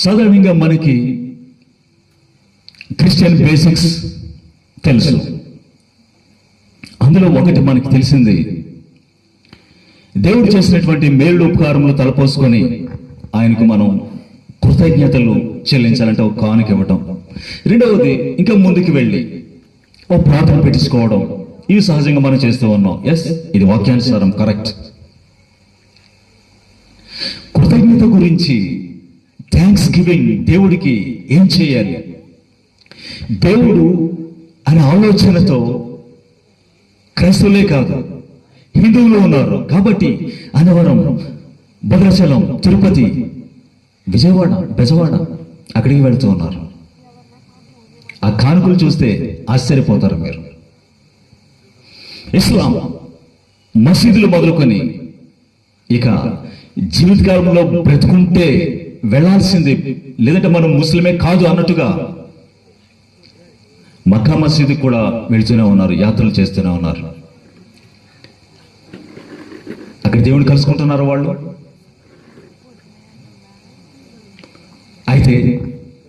సాధారణంగా మనకి Christian basics తెలుసు. అందులో ఒకటి మనకి తెలిసింది. దేవుడు చేసినటువంటి మేలు ఉపకారములు తలపోసుకొని ఆయనకు మనం కృతజ్ఞతలు చెల్లించాలంటే ఒక కానుక ఇవ్వటం. రెండవది ఇంకా ముందుకు వెళ్ళి ఓ ప్రార్థన పెట్టించుకోవడం. ఇవి సహజంగా మనం చేస్తూ ఉన్నాం. ఎస్ ఇది వాక్యానుసారం కరెక్ట్ కృతజ్ఞత గురించి థ్యాంక్స్ గివింగ్ దేవుడికి ఏం చేయాలి? దేవుడు అనే ఆలోచనతో క్రైస్తవులే కాదు హిందువులు ఉన్నారు. కాబట్టి అనవరం భద్రాచలం తిరుపతి విజయవాడ బెజవాడ అక్కడికి వెళుతూ ఉన్నారు. ఆ కానుకలు చూస్తే ఆశ్చర్యపోతారు మీరు. ఇస్లాం మసీదులు మొదలుకొని ఇక జీవితకాలంలో బ్రతుకుంటే వెళ్ళాల్సింది లేదంటే మనం ముస్లిమే కాదు అన్నట్టుగా మక్కా మసీదు కూడా వెళ్తూనే ఉన్నారు యాత్రలు చేస్తూనే ఉన్నారు. అక్కడ దేవుని కలుసుకుంటున్నారు వాళ్ళు. అయితే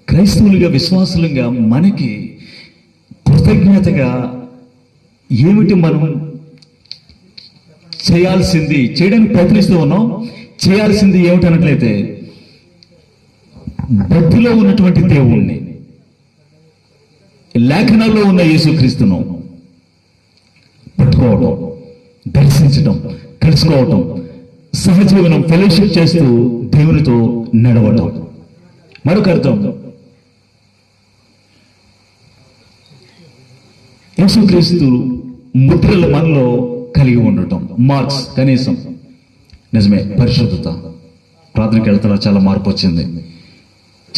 క్రైస్తవులుగా విశ్వాసులుగా మనకి కృతజ్ఞతగా ఏమిటి మనం చేయాల్సింది చేయడానికి ప్రయత్నిస్తూ ఉన్నాం? చేయాల్సింది ఏమిటన్నట్లయితే బుద్ధిలో ఉన్నటువంటి దేవుణ్ణి. లేఖనాల్లో ఉన్న యేసుక్రీస్తును పట్టుకోవడం దర్శించడం కలుసుకోవటం సహజీవనం ఫెలోషిప్ చేస్తూ దేవునితో నడవడం. మరొక అర్థం. యేసుక్రీస్తు ముద్రలు మనలో కలిగి ఉండటం. మార్క్స్ కనీసం. నిజమే పరిశుద్ధత. ప్రార్థనకి వెళ్తారా చాలా మార్పు వచ్చింది.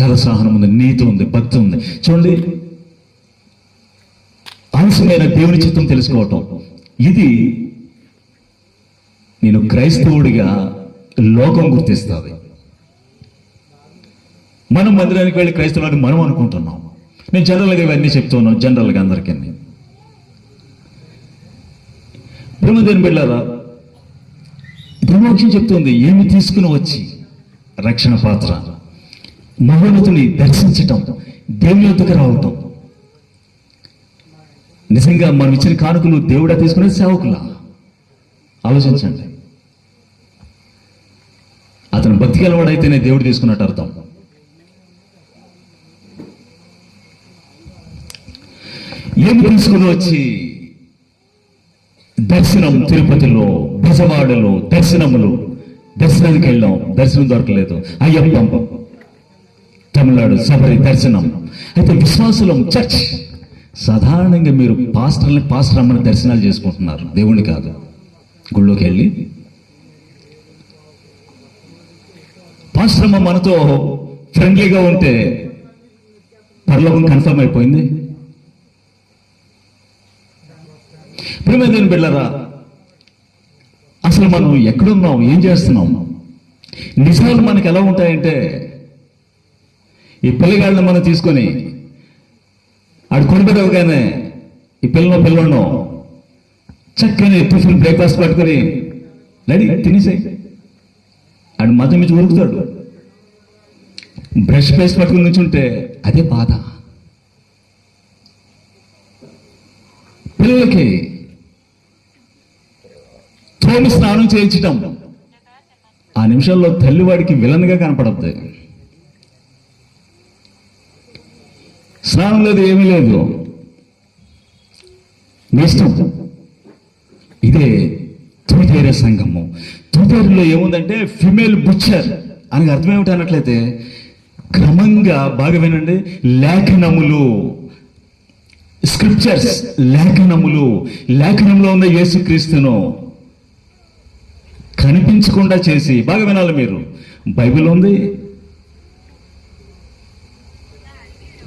చాలా సహనం ఉంది నీతి ఉంది భక్తి ఉంది. చూడండి ఆలస్యమైన దేవుని చిత్తం తెలుసుకోవటం. ఇది నేను క్రైస్తవుడిగా లోకం గుర్తిస్తుంది. మనం మందిరానికి వెళ్ళి క్రైస్తవులని మనం అనుకుంటున్నాం. నేను జనరల్గా ఇవన్నీ చెప్తున్నాను జనరల్గా అందరికీ. బ్రహ్మదేని బిళ్ళారా బ్రహ్మోక్షం చెప్తుంది ఏమి తీసుకుని వచ్చి రక్షణ పాత్ర? మహోన్నతుని దర్శించటం దేవుని యొద్దకు రావటం. నిజంగా మనం ఇచ్చిన కానుకలు దేవుడా తీసుకునే సేవకులా? ఆలోచించండి. అతను బతికెలవాడైతేనే దేవుడు తీసుకున్నట్టు అర్థం. ఏమి తీసుకుని వచ్చి దర్శనం తిరుపతిలో బెజవాడలో దర్శనములు దర్శనానికి వెళ్ళాం. దర్శనం దొరకలేదు. అయ్యప్ప తమిళనాడు సభరి దర్శనం. అయితే విశ్వాసులం చర్చ్ సాధారణంగా మీరు పాస్టర్ని పాస్టర్ అమ్మని దర్శనాలు చేసుకుంటున్నారు. దేవుణ్ణి కాదు. గుళ్ళోకి వెళ్ళి. పాస్టర్ అమ్మ మనతో ఫ్రెండ్లీగా ఉంటే పరలోకం కన్ఫర్మ్ అయిపోయింది. ప్రియమైన బిళ్ళరా అసలు మనం ఎక్కడున్నాం? ఏం చేస్తున్నాం? నిజాలు మనకు ఎలా ఉంటాయంటే ఈ పిల్లగాళ్ళని మనం తీసుకొని ఆడు కొనిపెట్టవగానే ఈ పిల్లలో పిల్లలను చక్కని టిఫిన్ బ్రేక్ఫాస్ట్ పట్టుకొని రెడీ తినేసాయి. ఆడు మధ్య మించి ఉరుకుతాడు. బ్రష్ పేస్ట్ పట్టుకుని నుంచుంటే అదే బాధ. పిల్లలకి తోమి స్నానం చేయించటం. ఆ నిమిషంలో తల్లివాడికి విలన్గా కనపడతాయి స్నానం లేదు ఏమీ లేదు. నీ ఇష్టం. ఇదే తూతేర సంఘము. తూతేరులో ఏముందంటే ఫిమేల్ బుచ్చర్ అని అర్థం ఏమిటి అన్నట్లయితే క్రమంగా బాగా వినండి. లేఖనములు స్క్రిప్చర్స్ లేఖనములు. లేఖనంలో ఉన్న యేసుక్రీస్తును కనిపించకుండా చేసి బాగా వినాలి మీరు. బైబిల్ ఉంది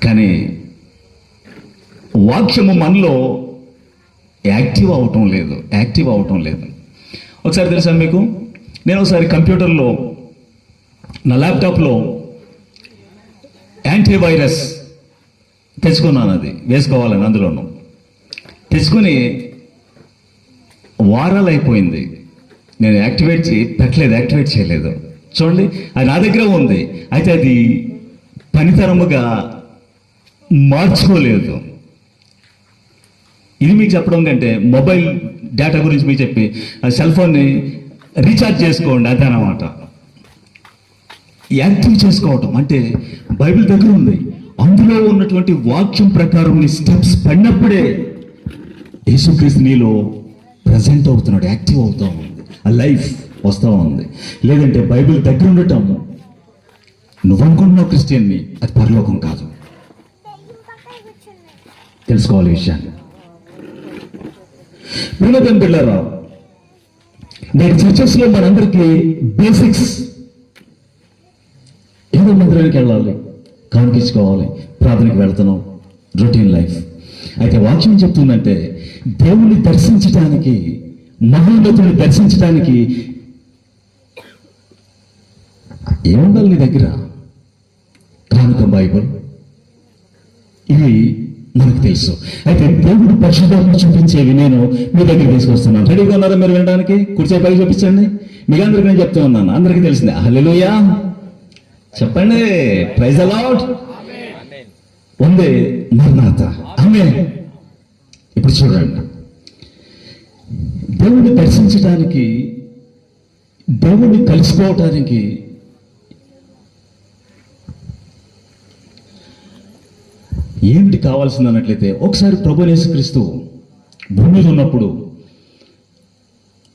కానీ వాక్యము మనలో యాక్టివ్ అవటం లేదు యాక్టివ్ అవటం లేదు. ఒకసారి తెలుసా మీకు? నేను ఒకసారి కంప్యూటర్లో నా ల్యాప్టాప్లో యాంటీవైరస్ తెచ్చుకున్నాను అది వేసుకోవాలని అందులోను. తెచ్చుకొని వారాలు అయిపోయింది నేను యాక్టివేట్ చేయి పెట్టలేదు యాక్టివేట్ చేయలేదు. చూడండి అది నా దగ్గర ఉంది. అయితే అది పనితరముగా మార్చుకోలేదు. ఇది మీకు చెప్పడం కంటే మొబైల్ డేటా గురించి మీకు చెప్పి ఆ సెల్ ఫోన్ని రీఛార్జ్ చేసుకోండి అదే అన్నమాట. యాక్టివ్ చేసుకోవటం అంటే బైబిల్ దగ్గర ఉంది. అందులో ఉన్నటువంటి వాక్యం ప్రకారం నీ స్టెప్స్ పడినప్పుడే యేసుక్రీస్తు నీలో ప్రజెంట్ అవుతున్నాడు యాక్టివ్ అవుతూ ఉంది. ఆ లైఫ్ వస్తూ ఉంది. లేదంటే బైబిల్ దగ్గర ఉండటం నువ్వు అనుకుంటున్నావు క్రిస్టియన్ని అది పరలోకం కాదు. తెలుసుకోవాలి విషయాన్ని. వినోదం పిల్లరా నేడు చర్చెస్లో మనందరికీ బేసిక్స్ ఏదో మందిరానికి వెళ్ళాలి కానిపించుకోవాలి ప్రార్థనకి వెళ్తున్నాం రొటీన్ లైఫ్ అయితే వాక్యం చెప్తుందంటే దేవుణ్ణి దర్శించడానికి మహోన్నతుని దర్శించడానికి ఏముండాలి నీ దగ్గర? కానుక బైబుల్. ఇవి మనకు తెలుసు. అయితే దేవుడు పరిశుభ్రంగా చూపించేవి నేను మీ దగ్గర తీసుకొస్తున్నాను. రెడీగా ఉన్నారా మీరు వినడానికి? కూర్చో పైకి చూపించండి. మీకు అందరికీ నేను చెప్తూ ఉన్నాను. అందరికీ తెలిసిందే. హల్లెలూయా. చెప్పండి. ప్రైజ్ అలాట్ ఉంది మర్నాథ ఆమె ఇప్పుడు చూడండి. దేవుడిని దర్శించడానికి దేవుడిని కలిసిపోవటానికి ఏమిటి కావాల్సింది అన్నట్లయితే ఒకసారి ప్రభు యేసుక్రీస్తు భూమి మీద ఉన్నప్పుడు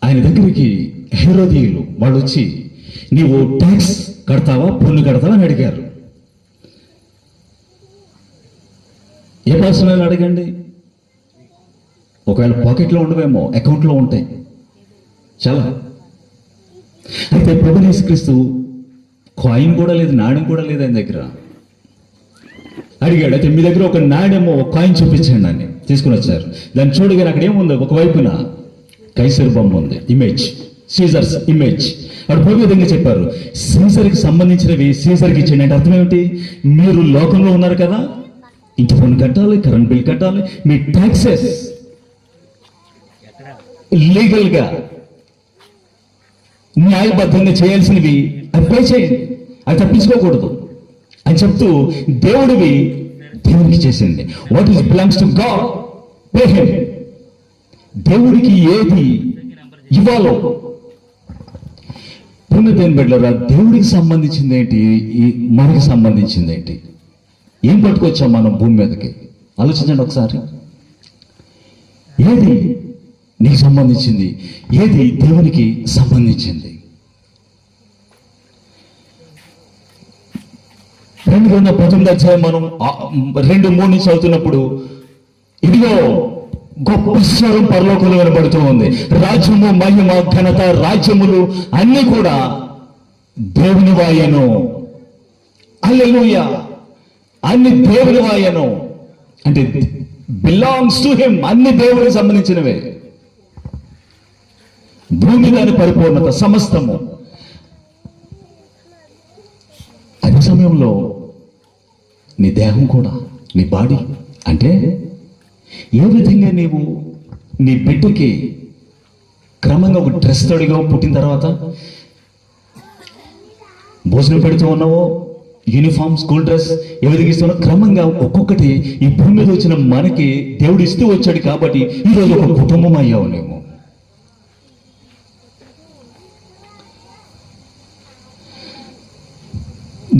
ఆయన దగ్గరికి హెరోదీయులు వాళ్ళు వచ్చి నీవు ట్యాక్స్ కడతావా పన్ను కడతావా? అని అడిగారు. ఏ పర్సన్ అడగండి. ఒకవేళ పాకెట్లో ఉండవేమో అకౌంట్లో ఉంటాయి. చాలా. అయితే ప్రభు యేసుక్రీస్తు కాయిన్ కూడా లేదు నాణ్యం కూడా లేదు ఆయన దగ్గర. అడిగాడు అయితే మీ దగ్గర ఒక నాణ్యమో ఒక కాయిన్ చూపించండి అని తీసుకుని వచ్చారు. దాన్ని చూడగానే అక్కడ ఏముంది? ఒక వైపున కైసర్ బొమ్మ ఉంది ఇమేజ్ సీజర్స్ ఇమేజ్ అక్కడ పోయి విధంగా చెప్పారు సీజర్కి సంబంధించినవి సీజర్కి ఇచ్చేయండి. అంటే అర్థం ఏమిటి? మీరు లోకంలో ఉన్నారు కదా ఇంటి ఫోన్ కట్టాలి కరెంట్ బిల్ కట్టాలి మీ ట్యాక్సెస్ లీగల్గా న్యాయబద్ధంగా చేయాల్సినవి అప్లై చేయండి. అది తప్పించుకోకూడదు. అని చెప్తూ దేవుడివి దేవుడికి చేసింది. What is belongs to God దేవుడికి ఏది ఇవ్వాలో. పుణ్యదేని బిడ్డరా దేవుడికి సంబంధించింది ఏంటి? మనకి సంబంధించింది ఏంటి? ఏం పట్టుకొచ్చాం మనం భూమి మీదకి? ఆలోచించండి ఒకసారి. ఏది నీకు సంబంధించింది? ఏది దేవునికి సంబంధించింది? రెండు వందల పంతొమ్మిది అధ్యాయం మనం రెండు మూడు నుంచి చదువుతున్నప్పుడు ఇదిగో గొప్ప స్వరం పరలోకంలో వినబడుతూ ఉంది. రాజ్యము మహిమ ఘనత రాజ్యములు అన్ని కూడా దేవుని వాయను. అల్లెలుయ అన్ని దేవుని వాయను. అంటే బిలాంగ్స్ టు హిమ్ అన్ని దేవుడికి సంబంధించినవే. భూమి దాని పరిపూర్ణత సమస్తము అదే సమయంలో నీ దేహం కూడా నీ బాడీ అంటే ఏ విధంగా నీవు నీ బిడ్డకి క్రమంగా ఒక డ్రెస్ తొడిగా పుట్టిన తర్వాత భోజనం పెడుతూ ఉన్నావో యూనిఫామ్ స్కూల్ డ్రెస్ ఏ విధంగా క్రమంగా ఒక్కొక్కటి ఈ భూమి మీద వచ్చిన మనకి దేవుడు ఇస్తూ వచ్చాడు కాబట్టి ఈరోజు ఒక కుటుంబం అయ్యావు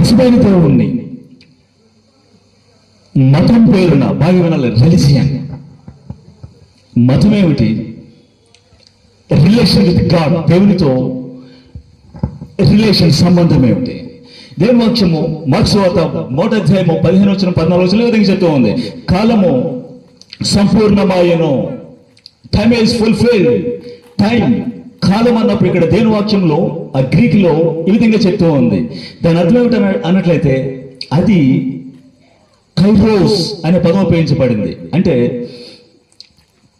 నువ్వు నిజమైన మతం పేరున బాగా వినాలి రిలిజియన్ మతం ఏమిటి రిలేషన్ విత్ గాడ్ దేవునితో రిలేషన్ సంబంధం ఏమిటి? దేవుని వాక్యము మార్క్స్వాత మొదటి అధ్యాయము పదిహేను వచ్చిన పద్నాలుగు వచ్చిన విధంగా చెప్తూ ఉంది. కాలము సంపూర్ణమాయను. టైమ్ ఈజ్ ఫుల్ఫిల్డ్ టైం కాలం అన్నప్పుడు ఇక్కడ దేని వాక్యంలో ఆ గ్రీక్లో ఈ విధంగా చెప్తూ ఉంది. దాని అర్థం ఏమిటి అన్నట్లయితే అది కైరోస్ అనే పదం ఉపయోగించబడింది. అంటే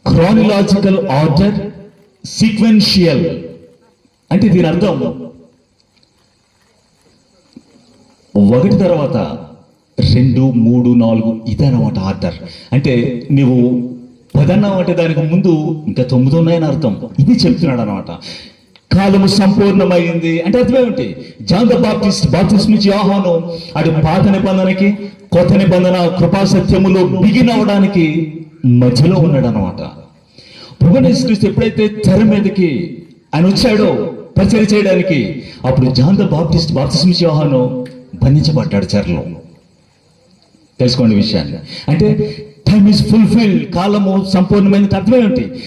క్రానిలాజికల్ ఆర్డర్ సీక్వెన్షియల్ అంటే దీని అర్థం ఒకటి తర్వాత రెండు మూడు నాలుగు ఇదనమాట ఆర్డర్ అంటే నీవు పదన్నం అంటే దానికి ముందు ఇంకా తొమ్మిది ఉన్నాయని అర్థం. ఇది చెప్తున్నాడు అనమాట కాలము సంపూర్ణమైంది. అంటే అర్థమేమిటి జాంత బాప్టిస్ట్ బాప్టిస్ట్ నుంచి ఆహ్వానం అటు పాత నిబంధనకి కొత్త నిబంధన కృపాసత్యములో బిగిన్ అవడానికి మధ్యలో ఉన్నాడు అనమాట క్రీస్తు ఎప్పుడైతే తెర మీదకి ఆయన వచ్చాడో పరిచయం చేయడానికి అప్పుడు జాంత బాప్టిస్ట్ బాప్టిస్ట్ వాహనం యోహాను బంధించబడ్డాడు చెరలో తెలుసుకోండి విషయాన్ని. అంటే టైమ్ ఇస్ ఫుల్ఫిల్ కాలము సంపూర్ణమైన అర్థం ఏమిటి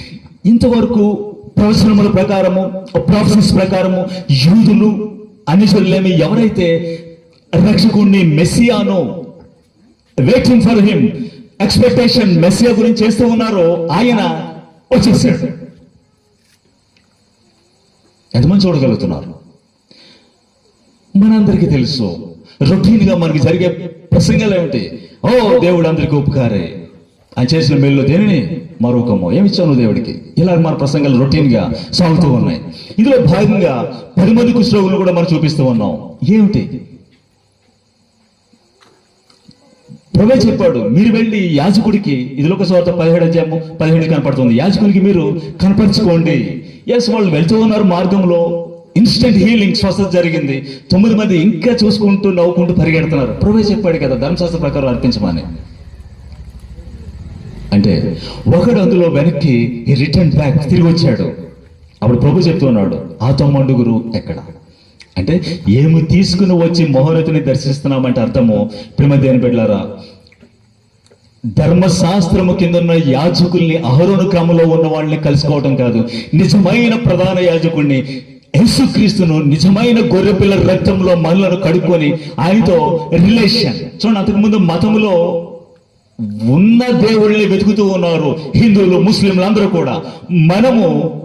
ఇంతవరకు ప్రవచనముల ప్రకారము ప్రాఫెసెస్ ప్రకారము యూదులు అనుసరులేమి ఎవరైతే రక్షకుణ్ణి మెస్సియాను waiting for him expectation Messiah గురించి చేస్తూ ఉన్నారో ఆయన వచ్చేసాడు. ఎంతమంది చూడగలుగుతున్నారు? మనందరికీ తెలుసు రొటీన్గా మనకి జరిగే ప్రసంగాలు ఏమిటి? ఓ దేవుడు అందరికీ ఉపకారే. ఆయన చేసిన మేలులో దేనిని? మరొకమో ఏమిచ్చావు నువ్వు దేవుడికి. ఇలా మన ప్రసంగాలు రొటీన్గా సాగుతూ ఉన్నాయి. ఇందులో భాగంగా పది మంది కుష్ఠరోగులు కూడా మనం చూపిస్తూ ఉన్నాం. ఏమిటి? ప్రభే చెప్పాడు మీరు వెళ్ళి యాజకుడికి ఇది ఒక స్వార్థ పదిహేడు అధ్యాయము పదిహేడు కనపడుతుంది. యాజకుడికి మీరు కనపరచుకోండి. ఎస్ వాళ్ళు వెళ్తూ ఉన్నారు మార్గంలో. ఇన్స్టెంట్ హీలింగ్ స్వస్థత జరిగింది. తొమ్మిది మంది ఇంకా చూసుకుంటూ నవ్వుకుంటూ పరిగెడుతున్నారు. ప్రభే చెప్పాడు కదా ధర్మశాస్త్ర ప్రకారం అర్పించమని. అంటే ఒకడు అందులో వెనక్కి రిటర్న్ బ్యాక్ తిరిగి వచ్చాడు. అప్పుడు ప్రభు చెప్తున్నాడు ఆ తొమ్మండుగురు ఎక్కడ? అంటే ఏమి తీసుకుని వచ్చి మహోన్నతిని దర్శిస్తున్నామంటే అర్థము ప్రేమ దేని బిడ్డలారా ధర్మశాస్త్రము కింద ఉన్న యాజకుల్ని అహరోను క్రమంలో ఉన్న వాళ్ళని కలుసుకోవటం కాదు. నిజమైన ప్రధాన యాజకుడిని యేసుక్రీస్తును నిజమైన గొర్రెపిల్ల రక్తంలో మనలను కడుక్కొని ఆయనతో రిలేషన్ చూడండి అంతకుముందు మతంలో ఉన్న దేవుళ్ళని వెతుకుతూ ఉన్నారు. హిందువులు ముస్లింలు అందరూ కూడా. మనము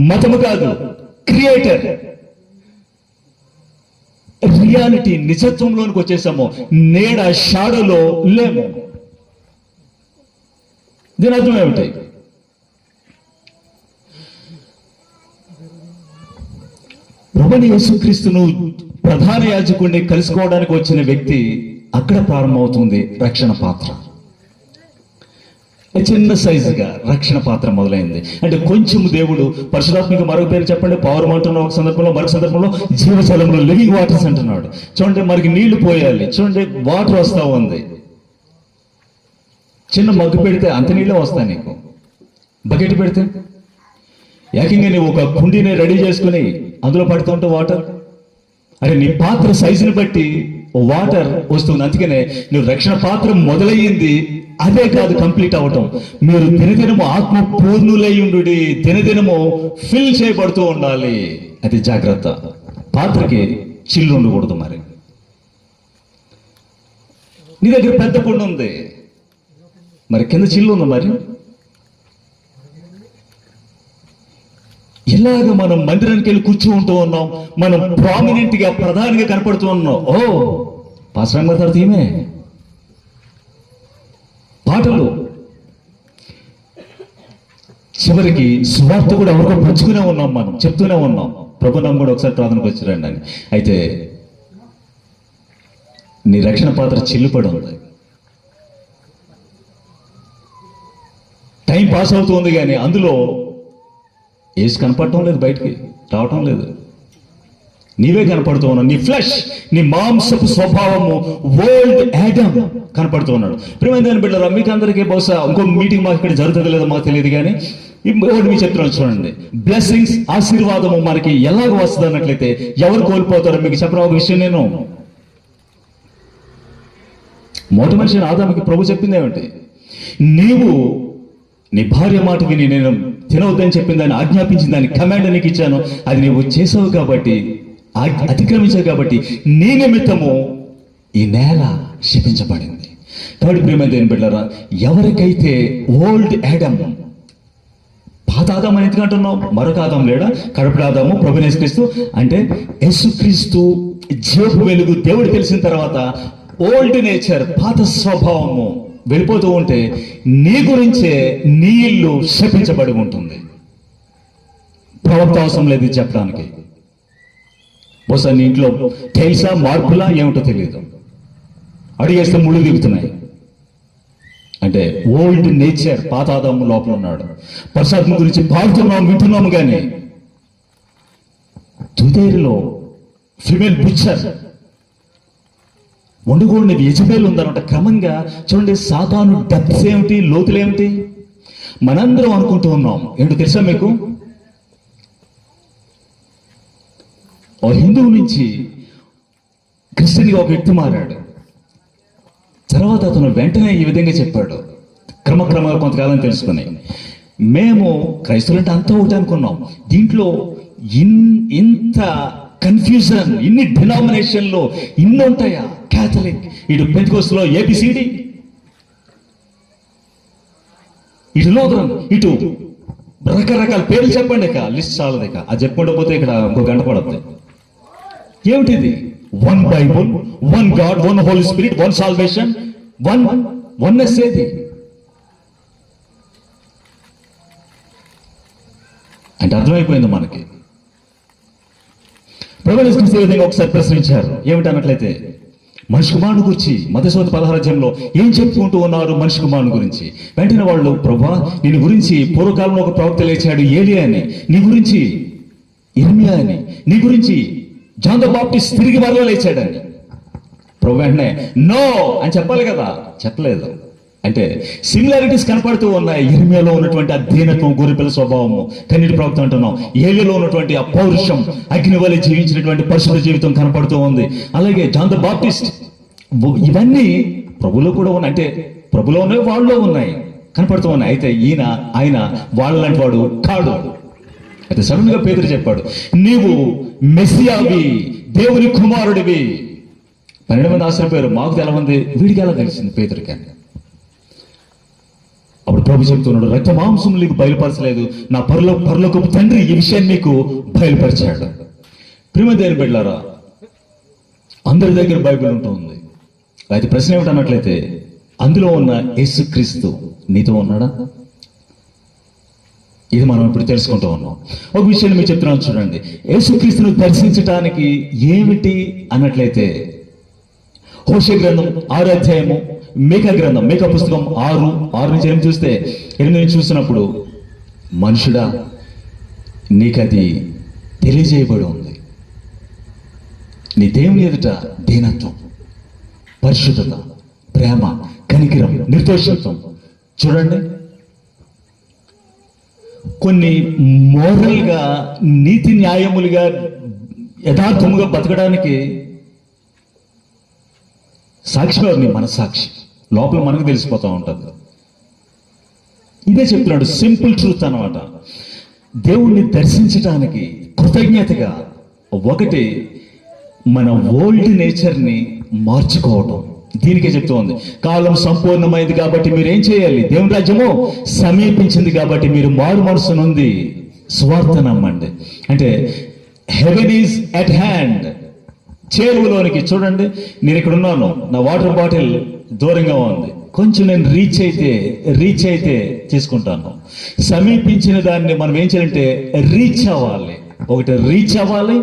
మతము కాదు క్రియేటర్. రియాలిటీ నిజత్వంలోనికి వచ్చేసాము. నేడ షాడోలో లేము. దీని అర్థం ఏమిటి? ప్రభుని యేసుక్రీస్తును ప్రధాన యాజకుడిని కలుసుకోవడానికి వచ్చిన వ్యక్తి అక్కడ ప్రారంభమవుతుంది రక్షణ పాత్ర. చిన్న సైజుగా రక్షణ పాత్ర మొదలైంది. అంటే కొంచెం దేవుడు పరశురాత్మిక మరొక పేరు చెప్పండి. పౌరం అంటున్న ఒక సందర్భంలో మరొక సందర్భంలో జీవజలంలో లివింగ్ వాటర్స్ అంటున్నాడు. చూడండి మనకి నీళ్ళు పోయాలి. చూడండి వాటర్ వస్తూ ఉంది. చిన్న మగ్గు పెడితే అంత నీళ్ళే వస్తాయి నీకు? బకెట్ పెడితే? ఏకంగా నువ్వు ఒక కుండీని రెడీ చేసుకుని అందులో పడుతుంటే వాటర్? అరే నీ పాత్ర సైజుని బట్టి వాటర్ వస్తుంది. అందుకనే నువ్వు రక్షణ పాత్ర మొదలయ్యింది అదే కాదు కంప్లీట్ అవటం. మీరు దినదినము ఆత్మ పూర్ణులయ్యుండు దినదినము ఫిల్ చేయబడుతూ ఉండాలి. అది జాగ్రత్త. పాత్రకి చిల్లు ఉండకూడదు మరి. నీ దగ్గర పెద్ద కుండ ఉంది. మరి కింద చిల్లు ఉంది మరి. ఇలాగ మనం మందిరానికి వెళ్ళి కూర్చుంటూ ఉన్నాం? మనం ప్రామినెంట్గా ప్రధానిగా కనపడుతూ ఉన్నాం. ఓ పాసరంగ తర్వాత ఈమె పాటలు. చివరికి సువార్త కూడా ఎవరికో పంచుకునే ఉన్నాం మనం చెప్తూనే ఉన్నాం. ప్రభు కూడా ఒకసారి ప్రార్థనకు వచ్చిరండి అని. అయితే నీ రక్షణ పాత్ర చిల్లుపడి ఉంది. టైం పాస్ అవుతుంది కానీ అందులో ఏసు కనపడటం లేదు బయటికి రావటం లేదు. నీవే కనపడుతూ ఉన్నావు. నీ ఫ్లెష్ నీ మాంసపు స్వభావము వరల్డ్ యాడమ్ కనపడుతూ ఉన్నాడు. ప్రియమైన బిడ్డరా మీకు అందరికీ బహుశా ఇంకో మీటింగ్ మాకు ఇక్కడ జరుగుతుంది లేదో మాకు తెలియదు కానీ ఒకటి మీ చెప్తున్నాను చూడండి. బ్లెస్సింగ్స్ ఆశీర్వాదము మనకి ఎలాగ వస్తుంది అన్నట్లయితే ఎవరు కోల్పోతారో మీకు చెప్పడం ఒక విషయం నేను? మొదటి మనిషిని ఆదాముకి ప్రభు చెప్పింది ఏమిటి? నీవు నీ భార్య మాట విని నేను తినవద్దని చెప్పిన దాన్ని ఆజ్ఞాపించిన దాన్ని కమాండ్ నీకు ఇచ్చాను అది నువ్వు చేసావు కాబట్టి అతిక్రమించావు కాబట్టి నీ నిమిత్తము ఈ నేల శపించబడింది కాబట్టి ప్రేమ దేని బిడ్డరా ఎవరికైతే ఓల్డ్ యాడమ్ పాత ఆదాం అని ఎందుకు అంటున్నావు? మరొక ఆదాం లేడా? కడుపు ఆదాము ప్రభు యేసుక్రీస్తు. అంటే యేసుక్రీస్తు జీవపు వెలుగు దేవుడు తెలిసిన తర్వాత ఓల్డ్ నేచర్ పాత స్వభావము. వెళ్ళిపోతూ ఉంటే నీ గురించే నీ ఇల్లు శపించబడి ఉంటుంది. ప్రవక్త అవసరం లేదు చెప్పడానికి. బహుశా నీ ఇంట్లో తెలుసా మార్పులా ఏమిటో తెలియదు. అడిగేస్తే ముళ్ళు దిగుతున్నాయి అంటే ఓల్డ్ నేచర్ పాతాదమ్ము లోపల ఉన్నాడు. పరిశుద్ధాత్మ గురించి పాడుతున్నాం వింటున్నాము కానీ తుదేరిలో ఫిమేల్ బుచ్చర్ వండుకోండి యజబేలు ఉందన్నమాట. క్రమంగా చూడండి సాతాను డెప్స్ ఏమిటి లోతులు ఏమిటి? మనందరం అనుకుంటూ ఉన్నాం. ఏంటో తెలుసా మీకు? ఓ హిందువు నుంచి క్రిస్టియన్గా ఒక వ్యక్తి మారాడు. తర్వాత అతను వెంటనే ఈ విధంగా చెప్పాడు. క్రమక్రమంగా కొంతకాలం తెలుసుకుని మేము క్రైస్తవులంటే అంతా ఒకటి అనుకున్నాం. దీంట్లో ఇన్ ఇంత కన్ఫ్యూజన్ ఇన్ని డినామినేషన్లో ఇన్ని ఉంటాయా? క్యాథలిక్ ఇటు పెంచుకోస్లో ఏబిసిడి ఇటు లోదరం ఇటు రకరకాల పేర్లు చెప్పండి ఇక లిస్ట్ చాలదు ఇక అది చెప్పుకుంటూ పోతే ఇక్కడ ఇంకో గంట పడుతుంది ఏమిటిది? One Bible one God one holy spirit one salvation one one ఏది అంటే అర్థమైపోయింది మనకి. ప్రబలిస్తే విధంగా ఒకసారి ప్రశ్నించారు ఏమిటన్నట్లయితే మనిషి కుమారుని గురించి మధుసోత పదహారజ్యంలో ఏం చెప్పుకుంటూ ఉన్నారు మనిషి కుమారుని గురించి? వెంటనే వాళ్ళు ప్రభా నేను గురించి పూర్వకాలంలో ఒక ప్రవక్త లేచాడు ఏలి అని నీ గురించి ఇర్మియా అని నీ గురించి జాన్ బాప్టిస్ తిరిగి మరలో లేచాడని. ప్రభు వెంటనే నో అని చెప్పాలి కదా? చెప్పలేదు. అంటే సిమిలారిటీస్ కనపడుతూ ఉన్నాయి. ఇర్మియాలో ఉన్నటువంటి ఆ దీనత్వం గొర్రెపిల్ల స్వభావము. కన్నీటి ప్రభుత్వం అంటున్నాం. ఏలిలో ఉన్నటువంటి ఆ పౌరుషం అగ్ని వల్ల జీవించినటువంటి పరిశుభ్ర జీవితం కనపడుతూ ఉంది. అలాగే జాన్ ద బాప్టిస్ట్ ఇవన్నీ ప్రభులో కూడా ఉన్నాయి. అంటే ప్రభులో ఉన్నాయి వాళ్ళలో ఉన్నాయి. కనపడుతూ ఉన్నాయి. అయితే ఈయన ఆయన వాళ్ళంటి వాడు కాడు. అయితే సడన్గా పేదరు చెప్పాడు నీవు మెస్సియావి దేవుని కుమారుడివి. పన్నెండు మంది ఆశ్రయపోయారు మాకు తెలవంది వీడికి ఎలా తెలిసింది పేదరికి అప్పుడు ప్రభు చెప్తున్నాడు రక్త మాంసం నీకు బయలుపరచలేదు. నా పరలో పరలోకపు తండ్రి ఈ విషయాన్ని నీకు బయలుపరిచాడు. ప్రేమ దేని బిడ్డారా అందరి దగ్గర బైబిల్ ఉంటుంది. అయితే ప్రశ్న ఏమిటన్నట్లయితే అందులో ఉన్న యేసుక్రీస్తు నీతో ఉన్నాడా? ఇది మనం ఇప్పుడు తెలుసుకుంటూ ఉన్నాం. ఒక విషయాన్ని మీరు చెప్తున్నాను చూడండి. యేసుక్రీస్తును దర్శించటానికి ఏమిటి అన్నట్లయితే హోష గ్రంథం ఆరాధ్యాయము మేక గ్రంథం మేక పుస్తకం ఆరు ఆరు నుంచి ఎనిమిది చూస్తే ఎనిమిది నుంచి చూసినప్పుడు మనుషుడా నీకది తెలియజేయబడి ఉంది నీ దేవుని ఎదుట దీనత్వం పరిశుద్ధత ప్రేమ కనికిరం నిర్దోషత్వం. చూడండి. కొన్ని మోరల్గా నీతి న్యాయములుగా యథార్థముగా బతకడానికి సాక్షి వారిని నీ మనసాక్షి లోపల మనకు తెలిసిపోతూ ఉంటుంది. ఇదే చెప్తున్నాడు సింపుల్ ట్రూత్ అన్నమాట. దేవుణ్ణి దర్శించడానికి కృతజ్ఞతగా ఒకటి మన ఓల్డ్ నేచర్ని మార్చుకోవటం. దీనికే చెప్తూ ఉంది. కాలం సంపూర్ణమైంది కాబట్టి మీరు ఏం చేయాలి? దేవుని రాజ్యము సమీపించింది కాబట్టి మీరు మారు మనసునుంది స్వార్థ నమ్మండి. అంటే హెవెన్ ఈజ్ అట్ హ్యాండ్ చేరువులోనికి చూడండి. నేను ఇక్కడ ఉన్నాను. నా వాటర్ బాటిల్ దూరంగా ఉంది. కొంచెం నేను రీచ్ అయితే రీచ్ అయితే తీసుకుంటాను. సమీపించిన దాన్ని మనం ఏం చేయాలంటే రీచ్ అవ్వాలి. ఒకటి రీచ్ అవ్వాలి.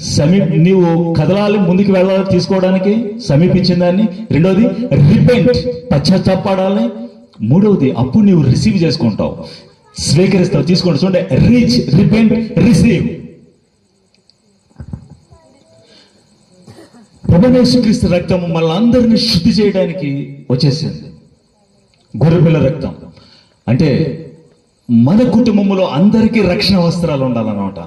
సమీ నీవు కదలాలి ముందుకు వెళ్ళాలి తీసుకోవడానికి సమీపించిన దాన్ని. రెండోది రిపెంట్ పశ్చాత్తాపడాలి. మూడవది అప్పుడు నీవు రిసీవ్ చేసుకుంటావు. స్వీకరిస్తావు తీసుకుంటావు చూడండి రీచ్ రిపెంట్ రిసీవ్ ప్రభునేశ్వక్రీస్తు రక్తం మళ్ళీ అందరినీ శుద్ధి చేయడానికి వచ్చేసింది. గొర్రెపిల్ల రక్తం. అంటే మన కుటుంబంలో అందరికీ రక్షణ వస్త్రాలు ఉండాలన్నమాట.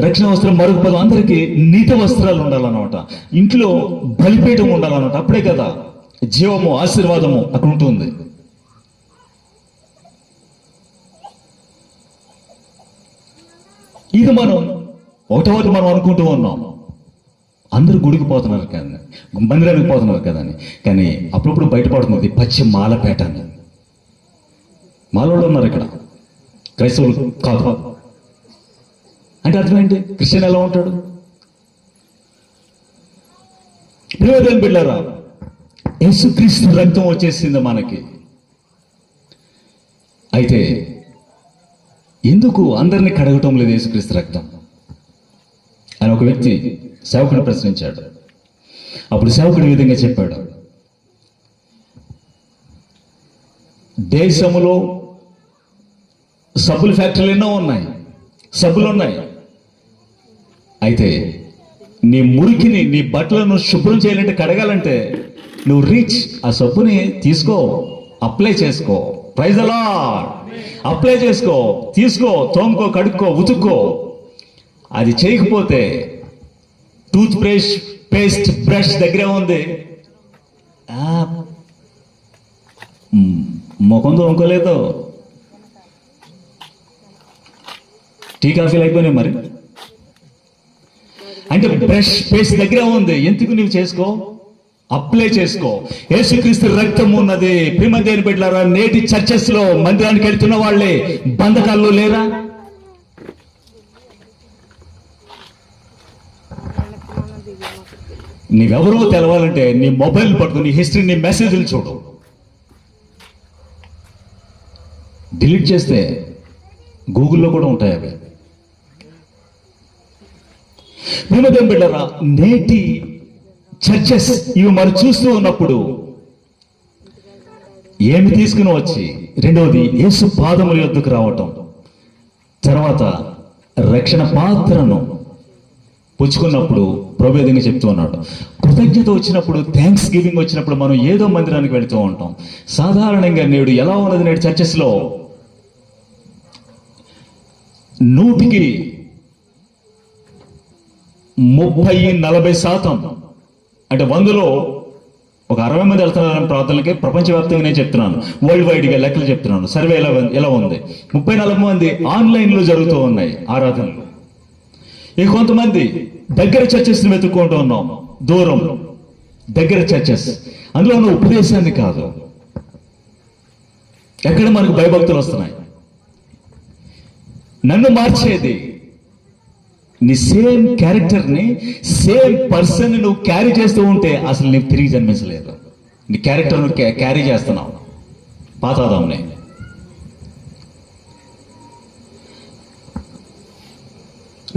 రక్షణ వస్త్రం మరొక పదం అందరికీ నీత వస్త్రాలు ఉండాలన్నమాట. ఇంట్లో బలిపీఠం ఉండాలన్నమాట. అప్పుడే కదా జీవము ఆశీర్వాదము అక్కడ ఉంటుంది. ఇది మనం ఒకటవది మనం అనుకుంటూ ఉన్నాం. అందరూ గుడికి పోతున్నారు కానీ మందిరానికి పోతున్నారు కదా అని. కానీ అప్పుడప్పుడు బయటపడుతుంది పచ్చి మాలపేట అని. మాలవాళ్ళు ఉన్నారు ఇక్కడ. క్రైస్తవులు కాదు. అంటే అర్థమేంటి క్రిస్టియన్ ఎలా ఉంటాడు? ప్రియదేని బిళ్ళారా యేసుక్రీస్తు రక్తం వచ్చేసింది మనకి. అయితే ఎందుకు అందరినీ కడగటం లేదు యేసుక్రీస్తు రక్తం? అని ఒక వ్యక్తి సేవకుడు ప్రశ్నించాడు. అప్పుడు సేవకుడు ఈ విధంగా చెప్పాడు. దేశములో సబ్బుల ఫ్యాక్టరీలు ఎన్నో ఉన్నాయి. సబ్బులు ఉన్నాయి. అయితే నీ మురికిని నీ బట్టలను శుభ్రం చేయాలంటే కడగాలంటే నువ్వు రీచ్. ఆ సబ్బుని తీసుకో అప్లై చేసుకో. ప్రైజ్ అలా అప్లై చేసుకో తీసుకో తోముకో కడుక్కో ఉతుక్కో. అది చేయకపోతే టూత్ బ్రష్ పేస్ట్ బ్రష్ దగ్గరే ఉంది. ముఖం తోముకోలేదు. టీ కాఫీలు అయిపోయినాయి మరి? అంటే బ్రష్ పేస్ట్ దగ్గర ఉంది. ఎందుకు నువ్వు చేసుకో? అప్లై చేసుకో. యేసుక్రీస్తు రక్తం ఉన్నది. ప్రేమ దేని బిడ్డలారా నేటి చర్చెస్లో మందిరానికి వెళ్తున్న వాళ్ళే బంధకాల్లో లేరా? నీవెవరో తెలవాలంటే నీ మొబైల్ పట్టుకుని నీ హిస్టరీ నీ మెసేజ్లు చూడు. డిలీట్ చేస్తే గూగుల్లో కూడా ఉంటాయి అవి. వినోదం బిడ్డరా నేటి చర్చెస్ ఇవి మరి చూస్తూ ఉన్నప్పుడు ఏమి తీసుకుని వచ్చి? రెండవది యేసు పాదముల యొద్దకు రావటం. తర్వాత రక్షణ పాత్రను పుచ్చుకున్నప్పుడు ప్రభు విధంగా చెప్తూ ఉన్నాడు. కృతజ్ఞత వచ్చినప్పుడు థ్యాంక్స్ గివింగ్ వచ్చినప్పుడు మనం ఏదో మందిరానికి వెళుతూ ఉంటాం. సాధారణంగా నేడు ఎలా ఉన్నది నేడు చర్చెస్లో? నూటికి ముప్పై నలభై శాతం అంటే వందలో ఒక అరవై మంది వెళ్తున్నారని ప్రార్థనలకి ప్రపంచవ్యాప్తంగా నేను చెప్తున్నాను. వరల్డ్ వైడ్గా లెక్కలు చెప్తున్నాను. సర్వే ఎలా ఎలా ఉంది? ముప్పై నలభై మంది ఆన్లైన్లో జరుగుతూ ఉన్నాయి ఆరాధనలు. ఇక కొంతమంది దగ్గర చర్చెస్ వెతుక్కుంటూ ఉన్నాం. దూరం. దగ్గర చర్చెస్ అందులో ఉన్న ఉపదేశాన్ని కాదు. ఎక్కడ మనకు భయభక్తులు వస్తున్నాయి? నన్ను మార్చేది. నీ సేమ్ క్యారెక్టర్ని సేమ్ పర్సన్ నువ్వు క్యారీ చేస్తూ ఉంటే అసలు నీకు తిరిగి జన్మించలేదు. నీ క్యారెక్టర్ నువ్వు క్యారీ చేస్తున్నావు. పాతాదాంని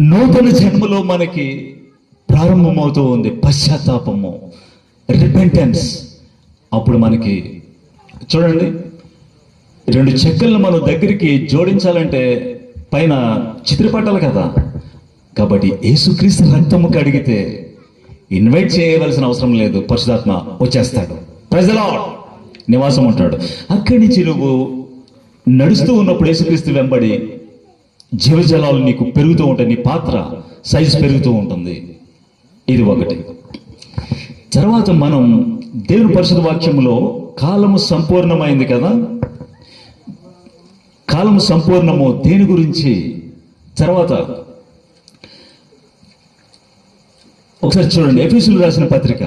నూతన జన్మలో మనకి ప్రారంభమవుతూ ఉంది పశ్చాత్తాపము రిపెంటెన్స్ అప్పుడు మనకి చూడండి రెండు చెక్కలను మనం దగ్గరికి జోడించాలంటే పైన చిత్రపటాలు కదా. కాబట్టి యేసుక్రీస్తు రక్తము కడిగితే ఇన్వైట్ చేయవలసిన అవసరం లేదు. పరిశుధాత్మ వచ్చేస్తాడు. ప్రజలా నివాసం ఉంటాడు. అక్కడి నుంచి నువ్వు నడుస్తూ ఉన్నప్పుడు యేసుక్రీస్తు వెంబడి జీవజలాలు నీకు పెరుగుతూ ఉంటాయి నీ పాత్ర సైజు పెరుగుతూ ఉంటుంది. ఇది ఒకటి. తర్వాత మనం దేవుని పరిశుద్ధ వాక్యంలో కాలము సంపూర్ణమైంది కదా? కాలము సంపూర్ణము దేని గురించి? తర్వాత ఒకసారి చూడండి ఎఫీసులు రాసిన పత్రిక.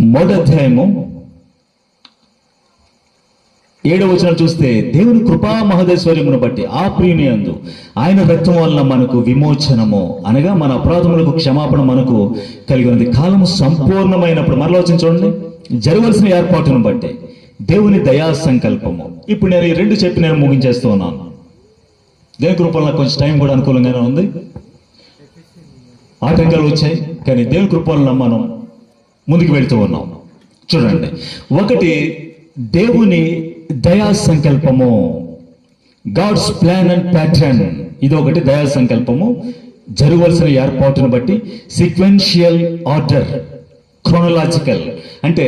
మొదటి అధ్యాయము ఏడవ వచనం చూస్తే దేవుని కృపా మహదేశ్వర్యమును బట్టి ఆ ప్రీమియందు ఆయన రక్తం వలన మనకు విమోచనము అనగా మన అపరాధములకు క్షమాపణ మనకు కలిగి ఉంది కాలము సంపూర్ణమైనప్పుడు మరలా వచ్చిన చూడండి. జరగవలసిన ఏర్పాటును బట్టి దేవుని దయా సంకల్పము. ఇప్పుడు నేను ఈ రెండు చెప్పి నేను ముగించేస్తూ ఉన్నాను. దేవుని కృపలో నాకు కొంచెం టైం కూడా అనుకూలంగానే ఉంది. ఆటంకాలు వచ్చాయి కానీ దేవుని కృపల్లో మనం ముందుకు వెళ్తూ ఉన్నాం. చూడండి. ఒకటి దేవుని దయా సంకల్పము గాడ్స్ ప్లాన్ అండ్ ప్యాటర్న్ ఇది ఒకటి దయా సంకల్పము జరగవలసిన ఏర్పాటును బట్టి సీక్వెన్షియల్ ఆర్డర్ క్రోనలాజికల్ అంటే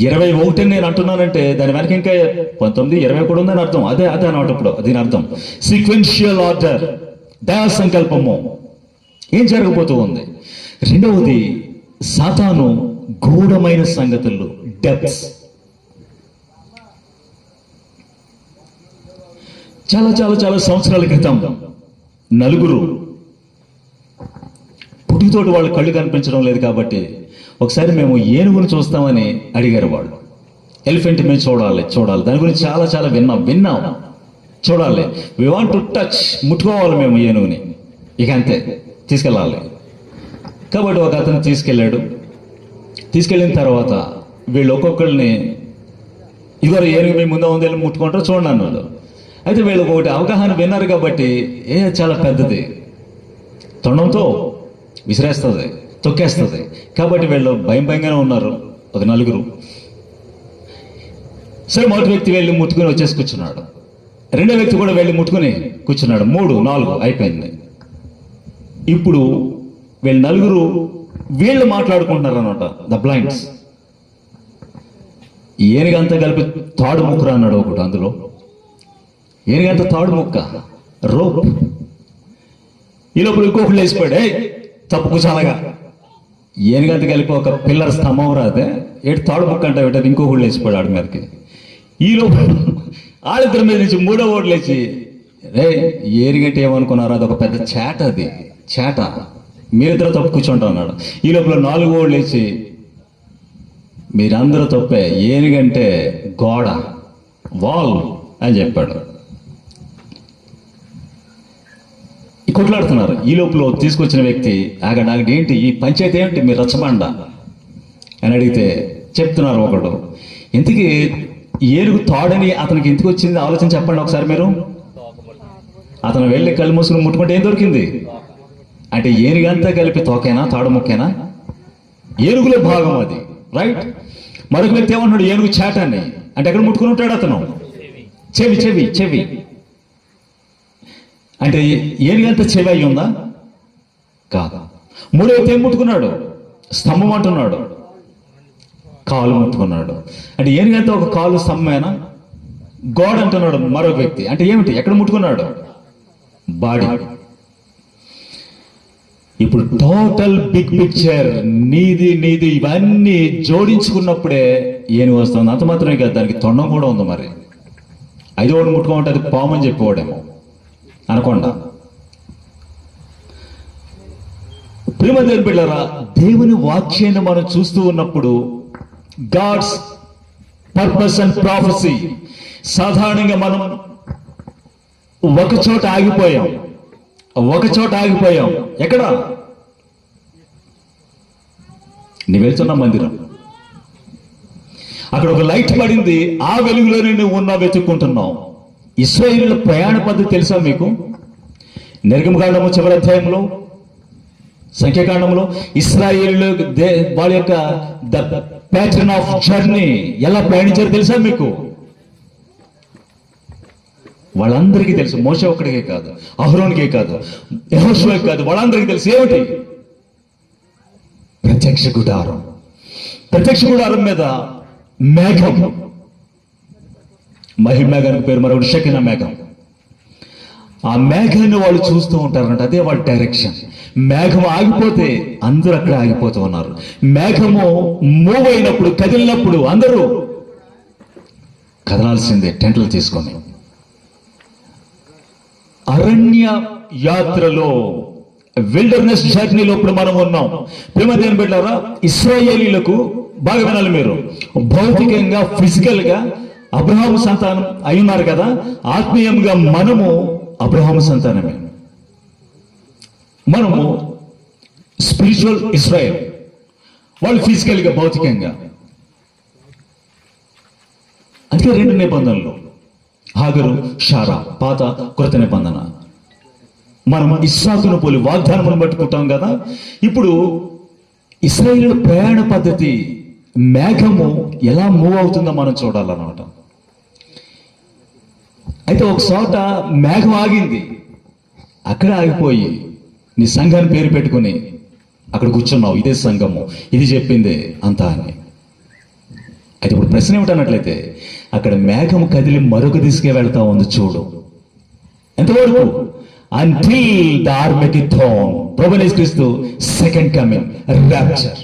ఇరవై ఒకటి నేను అంటున్నానంటే దాని వెనక ఇంకా పంతొమ్మిది ఇరవై కూడా ఉందని అర్థం. అదే అదే అనమాట ఇప్పుడు. దీని అర్థం. సీక్వెన్షియల్ ఆర్డర్ దయా సంకల్పము ఏం జరగబోతూ ఉంది? రెండవది సాతాను గూఢమైన సంగతులు డెప్స్ చాలా చాలా చాలా సంవత్సరాల క్రితం నలుగురు పుట్టుకతోటి వాళ్ళ కళ్ళు కనిపించడం లేదు కాబట్టి ఒకసారి మేము ఏనుగును చూస్తామని అడిగారు వాళ్ళు. ఎలిఫెంట్ మేము చూడాలి చూడాలి. దాని గురించి చాలా చాలా విన్నాం విన్నాం. చూడాలి. వి వాంట్ టు టచ్ ముట్టుకోవాలి మేము ఏనుగుని. ఇక అంతే తీసుకెళ్ళాలి. కాబట్టి ఒక అతను తీసుకెళ్ళాడు. తీసుకెళ్ళిన తర్వాత వీళ్ళు ఒక్కొక్కరిని ఇదివరకు ఏనుగు మీ ముందు ఉంది వెళ్ళి ముట్టుకుంటారు చూడండి అన్నాడు. అయితే వీళ్ళకి ఒకటి అవగాహన విన్నారు కాబట్టి ఏ చాలా పెద్దది. తొండంతో విసిరేస్తుంది తొక్కేస్తుంది. కాబట్టి వీళ్ళు భయం భయంగానే ఉన్నారు ఒక నలుగురు. సరే మొదటి వ్యక్తి వెళ్ళి ముట్టుకుని వచ్చేసి కూర్చున్నాడు. రెండో వ్యక్తి కూడా వెళ్ళి ముట్టుకుని కూర్చున్నాడు. మూడు నాలుగు అయిపోయింది. ఇప్పుడు వీళ్ళు నలుగురు వీళ్ళు మాట్లాడుకుంటున్నారు అనమాట ద బ్లైండ్స్. ఏనుగంతా కలిపి తాడు ముక్కరు అన్నాడు ఒకటి అందులో. ఏనుగంత తాడు ముక్క రోప్. ఈ లోపల ఇంకొకళ్ళు వేసిపోయాడు. "ఏయ్, తప్పు కూర్చోనగా ఏనుగంత కలిపి ఒక పిల్లర్ స్తంభం రాదే ఏడు తాడు ముక్క అంటే పెట్టారు ఇంకొకళ్ళు వేసిపోయాడు ఆడి మీదకి. ఈ లోపల వాళ్ళిద్దరి మీద నుంచి మూడో ఓట్లు లేచి రే ఏనుగంటే ఏమనుకున్నారు అది ఒక పెద్ద చేట అది. చేట. మీరిద్దరు తప్పు కూర్చుంటా అన్నాడు. ఈ లోపల నాలుగు ఓళ్ళు లేచి మీరందరూ తప్పే ఏనుగంటే గోడ వాల్ అని చెప్పాడు ఈ కొట్లాడుతున్నారు. ఈ లోపల తీసుకొచ్చిన వ్యక్తి ఆగండి ఆగండి ఏంటి? ఈ పంచాయతీ ఏంటి మీరు రచ్చబండ? అని అడిగితే చెప్తున్నారు ఒకడు. ఇంతకీ ఏనుగు తాడని అతనికి ఎందుకు వచ్చింది? ఆలోచన చెప్పండి ఒకసారి మీరు. అతను వెళ్ళి కళ్ళు మూసుకుని ముట్టుకుంటే ఏం దొరికింది? అంటే ఏనుగంతా కలిపి తోకేనా? తాడు ముక్కేనా? ఏనుగులో భాగం అది రైట్? మరొక వ్యక్తి ఏమంటున్నాడు ఏనుగు చాటాన్ని. అంటే ఎక్కడ ముట్టుకుని ఉంటాడు అతను? చెవి చెవి చెవి. అంటే ఏలియంత చెవి అయి ఉందా కాదు. మూడో ఏం ముట్టుకున్నాడు. స్తంభం అంటున్నాడు. కాలు ముట్టుకున్నాడు. అంటే ఏలియంత ఒక కాలు స్తంభమేనా? గోడ అంటున్నాడు మరొక వ్యక్తి. అంటే ఏమిటి? ఎక్కడ ముట్టుకున్నాడు? బాడీ. ఇప్పుడు టోటల్ బిగ్ పిక్చర్ నీది నీది ఇవన్నీ జోడించుకున్నప్పుడే ఏమి వస్తుంది? అంత మాత్రమే కదా దానికి తొండం కూడా ఉంది మరి. ఐదో ముట్టుకోమంటే అది పాము అని చెప్పేవాడేమో. అనకుండా. ప్రేమ దేవుని దేవుని వాక్యాన్ని మనం చూస్తూ ఉన్నప్పుడు గాడ్స్ పర్పస్ అండ్ ప్రాఫెసీ సాధారణంగా మనం ఒక చోట ఆగిపోయాం. ఒక చోట ఆగిపోయాం. ఎక్కడ? నీ వెళ్తున్న మందిరం. అక్కడ ఒక లైట్ పడింది. ఆ వెలుగులోనే నువ్వు ఉన్నా వెతుక్కుంటున్నావు. ఇస్రాయిల్ ప్రయాణ పద్ధతి తెలుసా మీకు? నిర్గమకాండము చివరి అధ్యాయంలో సంఖ్యాకాండంలో ఇస్రాయిల్ దే వాళ్ళ యొక్క ద ప్యాటర్న్ ఆఫ్ జర్నీ ఎలా ప్రయాణించారో తెలుసా మీకు? వాళ్ళందరికీ తెలుసు. మోస ఒక్కడికే కాదు అహరోనికే కాదు యహోషువకి కాదు వాళ్ళందరికీ తెలుసు. ఏమిటి? ప్రత్యక్ష గుడారం. ప్రత్యక్ష గుడారం మీద మేఘం. మహిమేఘానికి పేరు మరొకటి షకిన మేఘం. ఆ మేఘాన్ని వాళ్ళు చూస్తూ ఉంటారంట అదే వాళ్ళ డైరెక్షన్ మేఘం ఆగిపోతే అందరూ అక్కడ ఆగిపోతూ ఉన్నారు. మేఘము మూవ్ అయినప్పుడు కదిలినప్పుడు అందరూ కదలాల్సిందే టెంట్లు తీసుకొని. అరణ్య యాత్రలో విల్డర్నెస్ జర్నీలో ఇప్పుడు మనం ఉన్నాం. ప్రేమదేని పెట్టారా ఇస్రాయేలీలకు బాగా వినాలి మీరు. భౌతికంగా ఫిజికల్గా అబ్రహాము సంతానం అయి ఉన్నారు కదా ఆత్మీయంగా మనము అబ్రహాము సంతానమే. మనము స్పిరిచువల్ ఇస్రాయల్. వాళ్ళు ఫిజికల్గా భౌతికంగా. అందుకే రెండు నిబంధనలు. హాగరు షారా పాత కృత నిబంధన. మనం ఇస్సాకును పోలి వాగ్దానమును పట్టుకుంటాం కదా. ఇప్పుడు ఇస్రాయిల్ ప్రయాణ పద్ధతి మేఘము ఎలా మూవ్ అవుతుందో మనం చూడాలన్నమాట. అయితే ఒక చోట మేఘం ఆగింది. అక్కడ ఆగిపోయి నీ సంఘాన్ని పేరు పెట్టుకుని అక్కడ కూర్చున్నావు. ఇదే సంఘము. ఇది చెప్పింది అంతా అని. అయితే ఇప్పుడు ప్రశ్న ఏమిటన్నట్లయితే అక్కడ మేఘం కదిలి మరొక దిశకే వెళ్తా ఉంది చూడు. ఎంతవరకు? అంటిల్ ద ఆర్మెకి థోన్ ప్రభునేస్ క్రీస్తు సెకండ్ కమింగ్ ర్యాప్చర్